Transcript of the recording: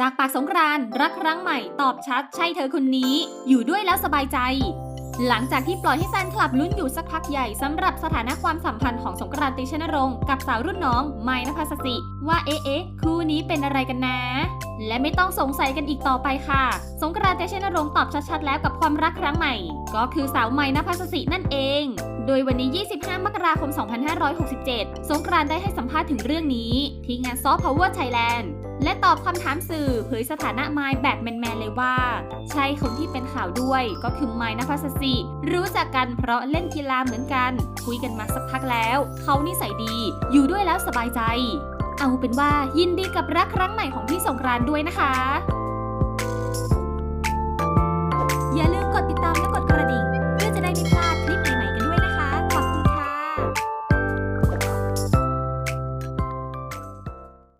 จากปากสงกรานรักครั้งใหม่ตอบชัดใช่เธอคนนี้ อยู่ด้วยแล้วสบายใจ หลังจากที่ปล่อยให้แฟนคลับลุ้นอยู่สักพักใหญ่สำหรับสถานะความสัมพันธ์ของสงกรานติชนรงค์กับสาวรุ่นน้องไมนภสสิ ว่าเอ๊ะคู่นี้เป็นอะไรกันนะ และไม่ต้องสงสัยกันอีกต่อไปค่ะ สงกรานต์เตชนรงค์ตอบชัดๆแล้วกับความรักครั้งใหม่ ก็คือสาวไมนภสสินั่นเองโดยวันนี้ 25 มกราคม 2567 สงกรานได้ให้สัมภาษณ์ถึงเรื่องนี้ ที่งาน Soft Power Thailand และตอบคำถามสื่อเผยสถานะไมล์แบบแมนๆเลยว่า ใช่คนที่เป็นข่าวด้วยก็คือไมล์นภัสสิรู้จักกันเพราะเล่นกีฬาเหมือนกัน คุยกันมาสักพักแล้ว เขานิสัยดี อยู่ด้วยแล้วสบายใจ เอาเป็นว่ายินดีกับรักครั้งใหม่ของพี่สงกรานต์ด้วยนะคะ